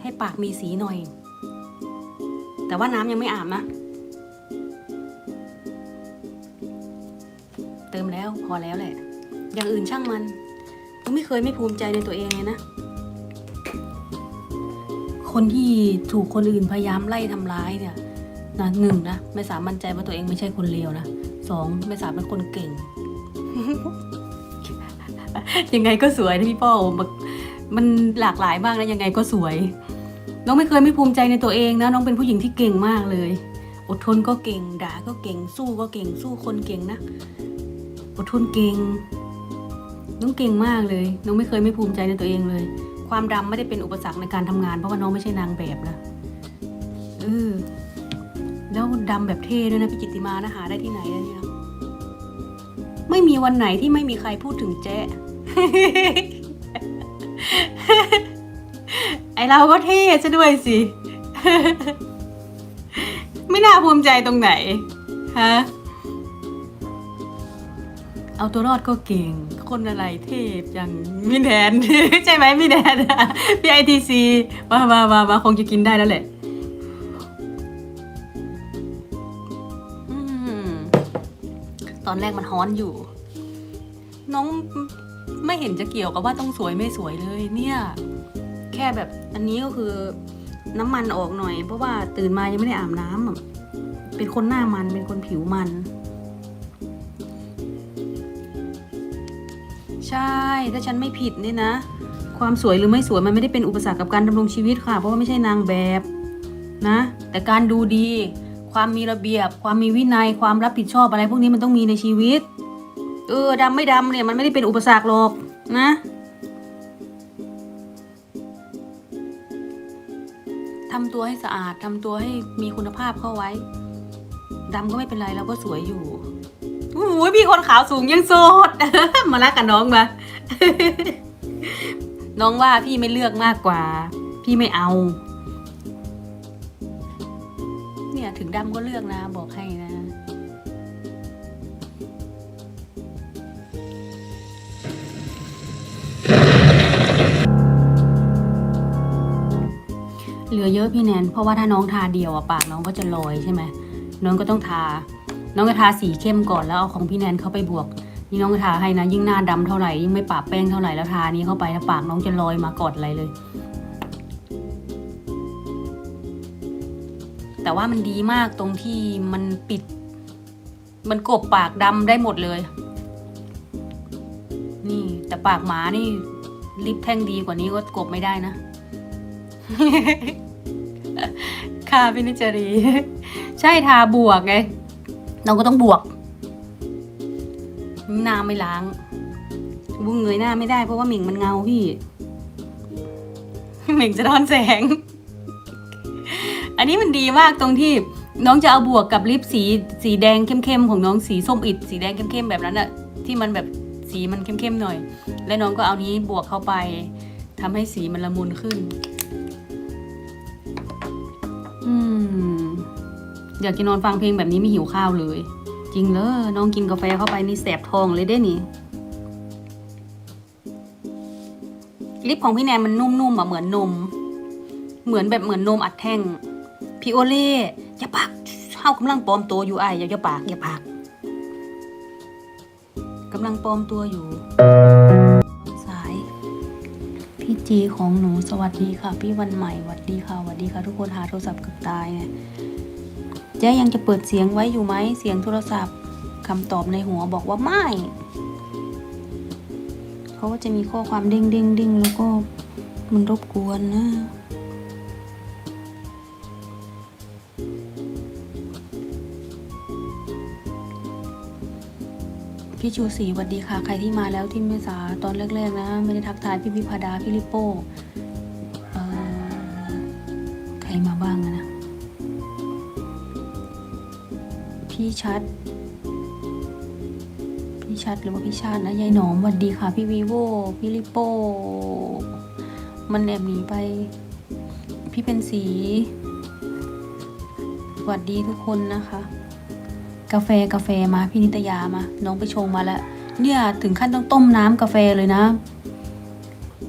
ให้ปากมีสีหน่อย แต่ว่าน้ำยังไม่อาบนะ เติมแล้วพอแล้วแหละ อย่างอื่นช่างมันก็ไม่เคยไม่ภูมิใจในตัวเองเลยนะ คนที่ถูกคนอื่นพยายามไล่ทำร้ายเนี่ยนะหนึ่งนะไม่สามมั่นใจว่าตัวเองไม่ใช่คนเลวนะสองไม่สามเป็นคนเก่งยังไงก็สวยนะพี่ป้อมัน มันหลากหลายมากนะยังไงก็สวย น้องไม่เคยไม่ภูมิใจในตัวเองนะ น้องเป็นผู้หญิงที่เก่งมากเลย อดทนก็เก่งด่าก็เก่งสู้ก็เก่งสู้คนเก่งนะ อดทนเก่ง น้องเก่งมากเลย น้องไม่เคยไม่ภูมิใจในตัวเองเลย ความดำไม่ได้เป็นอุปสรรคในการทำงาน เพราะว่าน้องไม่ใช่นางแบบนะเออแล้วดำแบบเท่ด้วยนะพี่จิตติมานะหาได้ที่ไหนอะเนี่ยไม่มีวันไหนที่ไม่มีใครพูดถึงเจ๊ ไอเราก็เท่ซะด้วยสิ ไม่น่าภูมิใจตรงไหน ฮะ เอาตัวรอดก็เก่ง คนอะไรเทพอย่างมิแนนใช่ไหมมิแนนพี่ไอทีซีมามามามาคงจะกินได้แล้วแหละอตอนแรกมันฮ้อนอยู่ น้อง ไม่เห็นจะเกี่ยวกับว่าต้องสวยไม่สวยเลยเนี่ย แค่แบบอันนี้ก็คือน้ำมันออกหน่อย เพราะว่าตื่นมายังไม่ได้อาบน้ำอะเป็นคนหน้ามันเป็นคนผิวมัน ใช่ถ้าฉันไม่ผิดเนี่ยนะ ความสวยหรือไม่สวยมันไม่ได้เป็นอุปสรรคกับการดำรงชีวิตค่ะ เพราะว่าไม่ใช่นางแบบนะ แต่การดูดี ความมีระเบียบ ความมีวินัย ความรับผิดชอบอะไรพวกนี้มันต้องมีในชีวิต เออดำไม่ดำเนี่ยมันไม่ได้เป็นอุปสรรคหรอกนะ ทำตัวให้สะอาดทำตัวให้มีคุณภาพเข้าไว้ดำก็ไม่เป็นไรเราก็สวยอยู่โอ้ยพี่คนขาวสูงยังโสด มารักกับน้องมา น้องว่าพี่ไม่เลือกมากกว่า พี่ไม่เอา เนี่ยถึงดำก็เลือกนะ บอกให้นะ ลือเยอะพี่แนน เพราะว่าถ้าน้องทาเดียวอะปากน้องก็จะลอยใช่ไหมน้องก็ต้องทา น้องก็ทาสีเข้มก่อนแล้วเอาของพี่แนนเข้าไปบวกยิ่น้องก็ทาให้นะยิ่งหน้าดำเท่าไหร่ยิ่งไม่ปะแป้งเท่าไหร่แล้วทานี้เข้าไปแล้วปากน้องจะลอยมากอนอะไรเลย แต่ว่ามันดีมากตรงที่มันปิด มันกบปากดำได้หมดเลย นี่แต่ปากหมานี่ลิปแท่งดีกว่านี้ก็กบไม่ได้นะ ค่ะพี่นิจารี ใช่ทาบวกไงเราก็ต้องบวกหน้าไม่ล้างบุ้งเงยหน้าไม่ได้เพราะว่าหมิ่งมันเงาพี่หมิ่งจะโดนแสง อันนี้มันดีมากตรงที่น้องจะเอาบวกกับลิปสีสีแดงเข้มๆของน้องสีส้มอิดสีแดงเข้มๆแบบนั้นอะที่มันแบบสีมันเข้มๆหน่อย แล้วน้องก็เอานี้บวกเข้าไปทำให้สีมันละมุนขึ้น อยากจะนอนฟังเพลงแบบนี้ไม่หิวข้าวเลย จริงเลยน้องกินกาแฟเข้าไปนี่แสบท้องเลยได้นี่ลิปของพี่แนนมันนุ่มๆอะเหมือนนม เหมือนแบบเหมือนนมอัดแท่งพี่โอเล่อย่าปากเข้ากำลังปลอมตัวอยู่ไอ้อย่าอย่าปากอย่าปากกำลังปลอมตัวอยู่สาย พี่จีของหนูสวัสดีค่ะ พี่วันใหม่สวัสดีค่ะสวัสดีค่ะ ทุกคนหาโทรศัพท์เกือบตายเนี่ย เจ๊ยังจะเปิดเสียงไว้อยู่ไหมเสียงโทรศัพท์คำตอบในหัวบอกว่าไม่เพราะว่าจะมีข้อความเด้งเด้งเด้งแล้วก็มันรบกวนนะ พี่ชูศรีสวัสดีค่ะ ใครที่มาแล้วที่เมษาตอนแรก ๆ นะ ไม่ได้ทักทายพี่พิพาดา พี่ลิโป้ใครมาบ้างนะ พี่ชัด พี่ชัดหรือว่าพี่ชาตินะยายหนอมสวัสดีค่ะ พี่วีโวพี่ลิโป้มันแอบหนีไป พี่เป็นสีสวัสดีทุกคนนะคะ กาแฟกาแฟมาพี่นิตยามา น้องไปชงมาแล้ว เนี่ยถึงขั้นต้องต้มน้ำกาแฟเลยนะ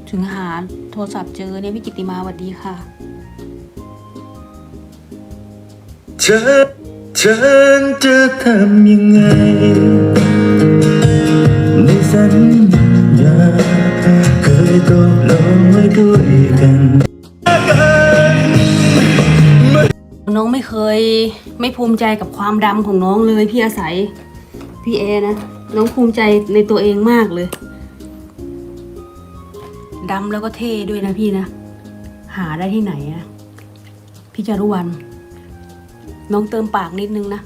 ถึงหาโทรศัพท์เจอเนี่ยพี่กิติมาสวัสดีค่ะฉัน ฉันจะทำยังไง ในสัญญาเคยตกลงไว้ด้วยกันน้องไม่เคยไม่ภูมิใจกับความดำของน้องเลยพี่อาศัย พี่เอนะ น้องภูมิใจในตัวเองมากเลยดำแล้วก็เท่ด้วยนะพี่นะ หาได้ที่ไหนอะพี่จารุวัน น้องเติมปากนิดนึงนะ